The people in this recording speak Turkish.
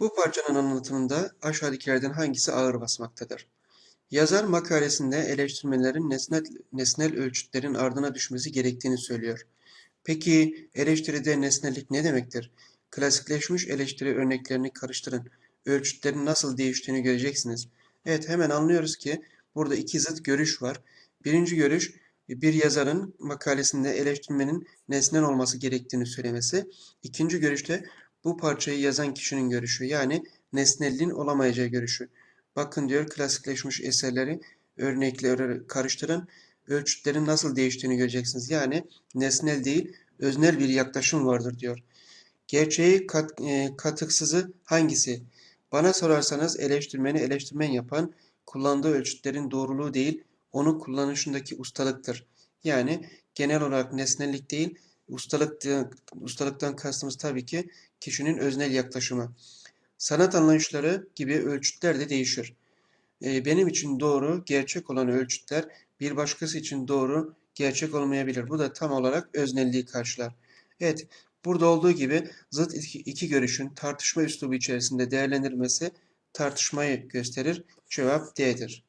Bu parçanın anlatımında aşağıdakilerden hangisi ağır basmaktadır? Yazar makalesinde eleştirmenlerin nesnel, nesnel ölçütlerin ardına düşmesi gerektiğini söylüyor. Peki eleştiride nesnellik ne demektir? Klasikleşmiş eleştiri örneklerini karıştırın. Ölçütlerin nasıl değiştiğini göreceksiniz. Evet hemen anlıyoruz ki burada iki zıt görüş var. Birinci görüş bir yazarın makalesinde eleştirmenin nesnel olması gerektiğini söylemesi. İkinci görüşte bu parçayı yazan kişinin görüşü yani nesnelliğin olamayacağı görüşü. Bakın diyor klasikleşmiş eserleri örnekle karıştırın. Ölçütlerin nasıl değiştiğini göreceksiniz. Yani nesnel değil öznel bir yaklaşım vardır diyor. Gerçeği kat, e, katıksızı hangisi? Bana sorarsanız eleştirmeni eleştirmen yapan kullandığı ölçütlerin doğruluğu değil onun kullanışındaki ustalıktır. Yani genel olarak nesnellik değil ustalık ustalıktan kastımız tabii ki kişinin öznel yaklaşımı. Sanat anlayışları gibi ölçütler de değişir. Ee, benim için doğru, gerçek olan ölçütler bir başkası için doğru, gerçek olmayabilir. Bu da tam olarak öznelliği karşılar. Evet, burada olduğu gibi zıt iki, iki görüşün tartışma üslubu içerisinde değerlendirilmesi tartışmayı gösterir. Cevap D'dir.